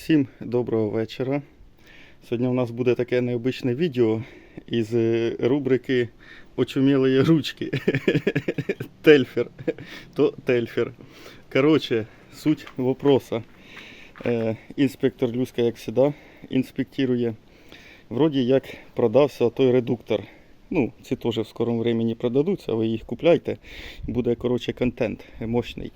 Всім доброго вечора. Сьогодні у нас буде таке необичне відео із е, рубрики Очумілої ручки. Тельфер. То тельфер. Коротше, суть вопроса. Е, Інспектор Люська, як завжди, інспектує. Вроді як продався той редуктор. Ну, ці теж в скорому времени продадуться, ви їх купляйте. Буде, коротше, контент мощний.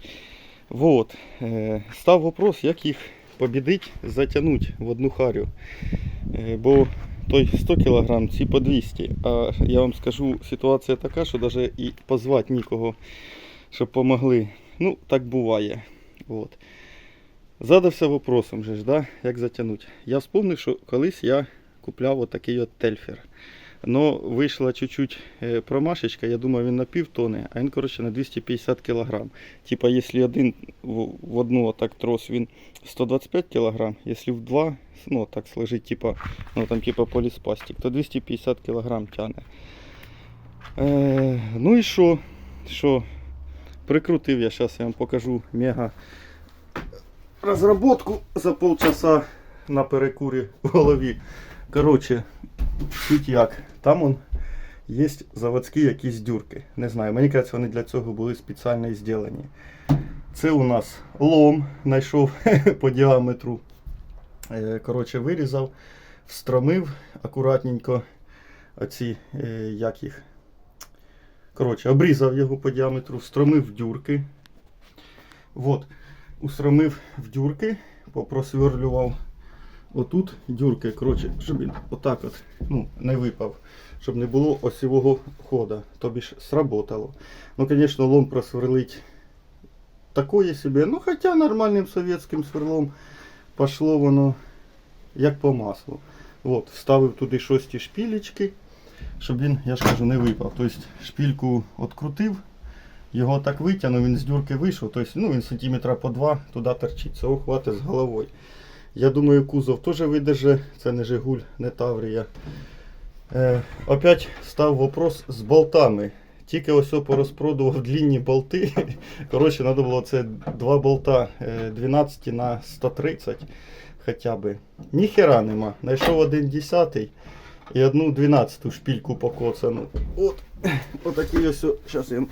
Вот. Е, Став вопрос, як їх побідить, затягнути в одну харю. Е, Бо той 100 кг, ці по 200. А я вам скажу, ситуація така, що навіть і позвати нікого, щоб помогли. Ну, так буває. Вот. Задався вопросом, же ж, да? як затягнути. Я вспомнив, що колись я купляв отакий от тельфер. Но вийшла чуть-чуть е, промашечка, я думаю, він на пів тони, а він, коротше, на 250 кг. Типа, якщо один в, одну отак трос він 125 кг, якщо в два, ну так сложить, типа, ну там типа поліспастик, то 250 кг тягне. Е, ну і що? Що? Прикрутив я, зараз я вам покажу мега розробку за полчаса на перекурі в голові. Коротше, суть як. Там он є заводські якісь дюрки. Не знаю, мені кажеться, вони для цього були спеціально зроблені. Це у нас лом знайшов по діаметру. Е, Коротше, вирізав, встромив акуратненько оці, е, як їх. Коротше, обрізав його по діаметру, встромив в дюрки. Вот. Устромив в дюрки, попросверлював отут дюрки, коротше, щоб він отак от, ну, не випав, щоб не було осівого хода, тобі ж сработало. Ну, звісно, лом просверлить такое собі, ну хоча нормальним совєтським сверлом пошло воно як по маслу. От, вставив туди шості шпілечки, щоб він, я ж кажу, не випав. Тобто шпільку відкрутив, його так витягнув, він з дюрки вийшов, тобто, ну, він сантиметра по два туди торчить, цього хватить з головою. Я думаю, кузов теж видержи, це не Жигуль, не Таврія. Е, опять став вопрос з болтами. Тільки ось порозпродував длінні болти. Коротше, треба було це два болта е, 12 на 130 хоча би. Ніхера нема. Знайшов один десятий і одну 12 шпільку покоцану. От, отакий ось. Зараз я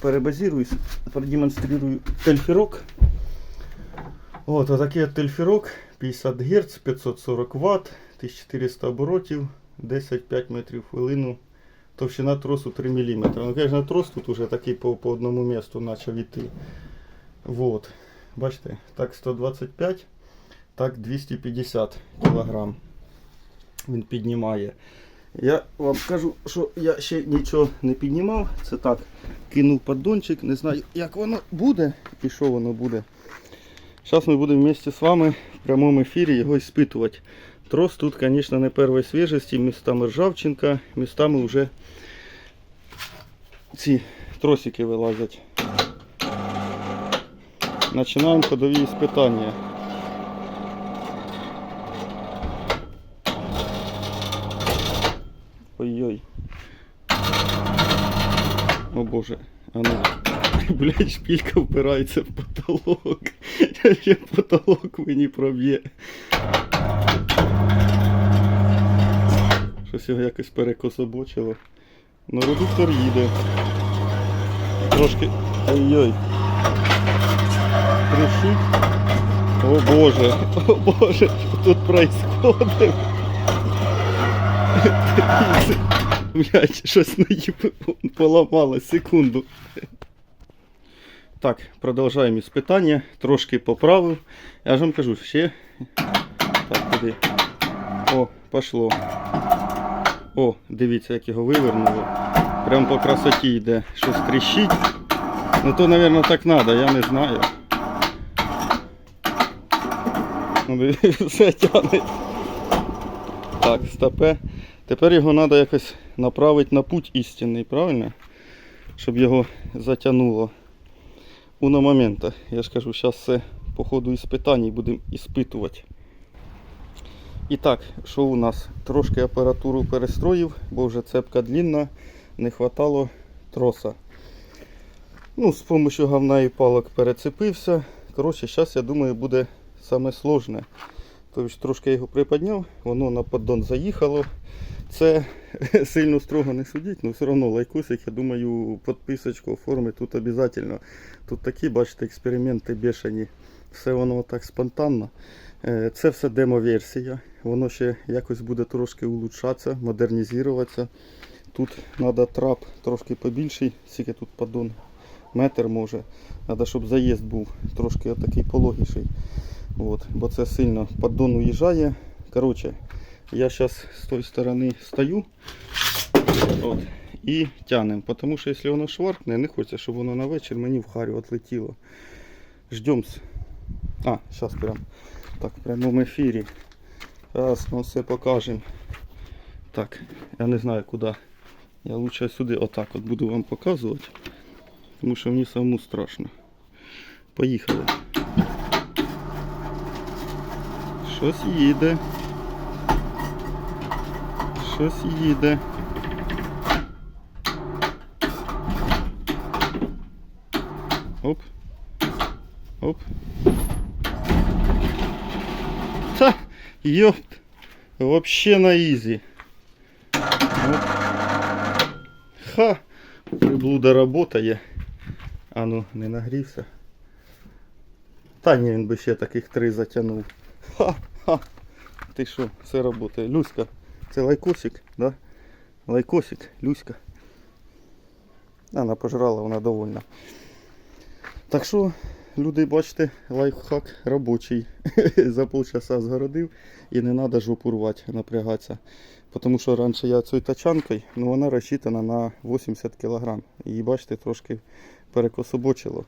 перебазируюсь, продемонструю тельфірок. От, отакий от тельфірок, 50 Гц, 540 Вт, 1400 оборотів, 10-5 метрів хвилину. Товщина тросу 3 мм. Ну, звісно, трос тут уже такий по, по одному місту почав іти. Вот. Бачите, так 125, так 250 кг він піднімає. Я вам кажу, що я ще нічого не піднімав. Це так, кинув поддончик, не знаю, як воно буде і що воно буде. Зараз ми будемо вместе з вами в прямому ефірі його іспитувати. Трос тут, звісно, не першої свіжості, містами ржавчинка, містами вже ці тросики вилазять. Починаємо ходові іспитання. Ой-ой. О боже, а ну. Блять, шпілька впирається в потолок. Ще потолок мені проб'є. Щось його якось перекособочило. Ну, редуктор їде. Трошки. Ой-ой. Трещить. О боже, о боже, що тут происходит? Блять, щось наїб поламало, секунду. Так, продовжуємо із питання. Трошки поправив. Я ж вам кажу, ще. Так, куди. О, пошло. О, дивіться, як його вивернуло. Прям по красоті йде. Щось тріщить. Ну то, мабуть, так треба, я не знаю. Ну, Все тягне. Так, стопе. Тепер його треба якось направити на путь істинний, правильно? Щоб його затягнуло. Уно момента. Я ж кажу, зараз все по ходу іспитань будемо іспитувати. І так, що у нас? Трошки апаратуру перестроїв, бо вже цепка длінна, не хватало троса. Ну, з допомогою говна і палок перецепився. Коротше, зараз, я думаю, буде саме сложне. Тобто трошки його приподняв, воно на поддон заїхало. Це сильно строго не судіть, але все одно лайкусик, я думаю, підписочку оформити тут обов'язково. Тут такі, бачите, експерименти бешені. Все воно так спонтанно. Е, Це все демо-версія. Воно ще якось буде трошки улучшатися, модернізуватися. Тут треба трап трошки побільший, скільки тут поддон, метр може. Треба, щоб заїзд був трошки отакий пологіший. От, бо це сильно поддон уїжджає. Коротше, я зараз з тої сторони стою от, і тянем. Тому що якщо воно шваркне, не хочеться, щоб воно на вечір мені в харю отлетіло. Ждемся. А, зараз прям так, в прямому ефірі. Зараз ми все покажемо. Так, я не знаю куди. Я лучше сюди отак от буду вам показувати. Тому що мені самому страшно. Поїхали. Щось їде. Щось їде. Оп. Оп. Та, ёпт. Вообще на ізі. Оп. Ха! Приблуда работає. А ну, не нагрівся. Та ні, він би ще таких три затягнув. Ха-ха. Ти що, все працює. Люська, це лайкосик, да? Лайкосик, Люська. Вона пожрала, вона довольна. Так що, люди, бачите, лайфхак робочий. За полчаса згородив і не треба жопу рвати, напрягатися. Тому що раніше я цією тачанкою, ну вона розчитана на 80 кг. І бачите, трошки перекособочило.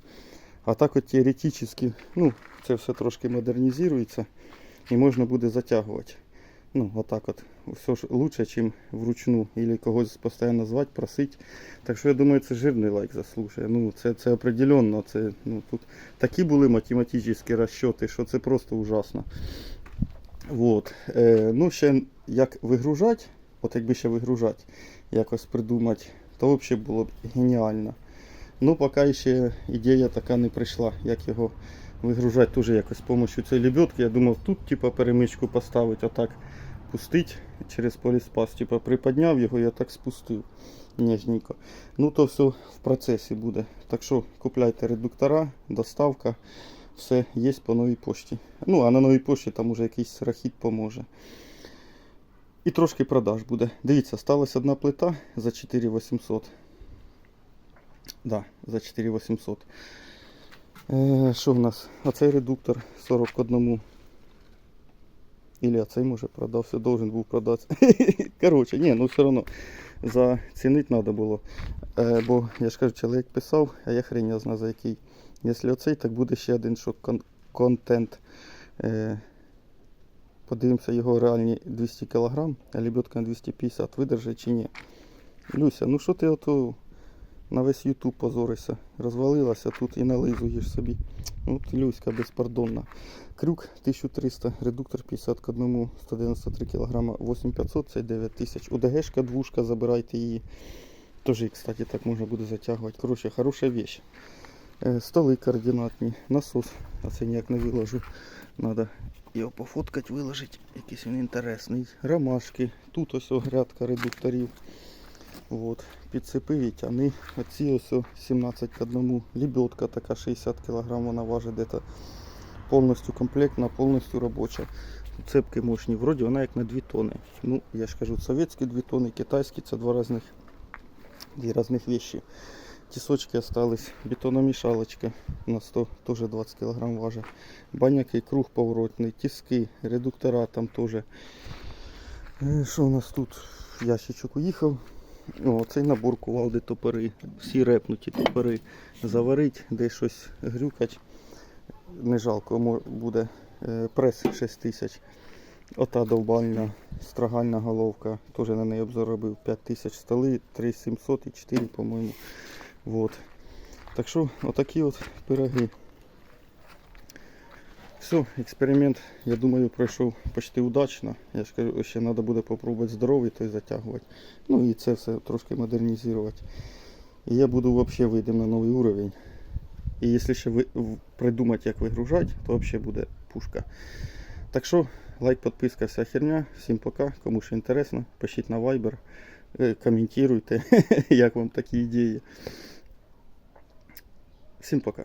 А так от теоретично, ну, це все трошки модернізується і можна буде затягувати. Ну, отак от. Все ж лучше, ніж вручну, або когось постійно звати, просити. Так що я думаю, це жирний лайк заслужує. Ну, це, це определенно. Це, ну, тут такі були математичні розчоти, що це просто ужасно. Вот. Е, ну, ще як вигружати, от якби ще вигружати, якось придумати, то взагалі було б геніально. Ну, поки ще ідея така не прийшла, як його вигружати теж якось з допомогою цієї лебедки. Я думав, тут типа перемичку поставити, отак пустити через поліспас. Типа приподняв його, я так спустив ніжненько. Ну то все в процесі буде. Так що купляйте редуктора, доставка, все є по новій пошті. Ну, а на новій пошті там уже якийсь рахіт поможе. І трошки продаж буде. Дивіться, сталася одна плита за 4800. Да, за 4800. Е, що в нас? Оцей редуктор 41. Ілля цей може продався, должен був продатися. Коротше, ні, ну все одно зацінити треба було. Е, бо я ж кажу, чоловік писав, а я хрень я знаю за який. Якщо оцей, так буде ще один що кон- контент. Е, подивимося його реальні 200 кг, а лебедка на 250 видержить чи ні. Люся, ну що ти ото на весь Ютуб позоришся. Розвалилася тут і нализуєш собі. От Люська безпардонна. Крюк 1300, редуктор 50 к 1, 193 кг, 8500, це 9000. УДГшка двушка, забирайте її. Теж, кстати, так можна буде затягувати. Коротше, хороша вещь. Е, Столи координатні, насос. А це ніяк не виложу. Надо його пофоткати, виложити. Якийсь він інтересний. Ромашки. Тут ось грядка редукторів. От, підсипив і. Оці ось 17 к 1. Лебедка така 60 кг, вона важить десь повністю комплектна, повністю робоча. Цепки мощні. Вроді вона як на 2 тони. Ну, я ж кажу, совєтські 2 тони, китайські це два різних, дві різних вещи. Тісочки остались, бетономішалочка на 100, теж 20 кг важить. Баняки, круг поворотний, тиски, редуктора там теж. Е, Що у нас тут? Ящичок уїхав. О, цей набор кувалди топори, всі репнуті топори заварить, десь щось грюкать. Не жалко буде Е, прес 6000. Ота довбальна страгальна головка, теж на неї обзор робив 5000 столи, 3700 і 4, по-моєму. Вот. Так що, отакі от пироги. Все, експеримент, я думаю, пройшов почти удачно. Я ж кажу, ще треба буде попробувати здоровий той затягувати. Ну і це все трошки модернізувати. І я буду взагалі вийти на новий уровень. І якщо ще ви, придумати, як вигружати, то взагалі буде пушка. Так що, лайк, підписка, вся херня. Всім пока. Кому що інтересно, пишіть на Viber, е, коментуйте, як вам такі ідеї. Всім пока.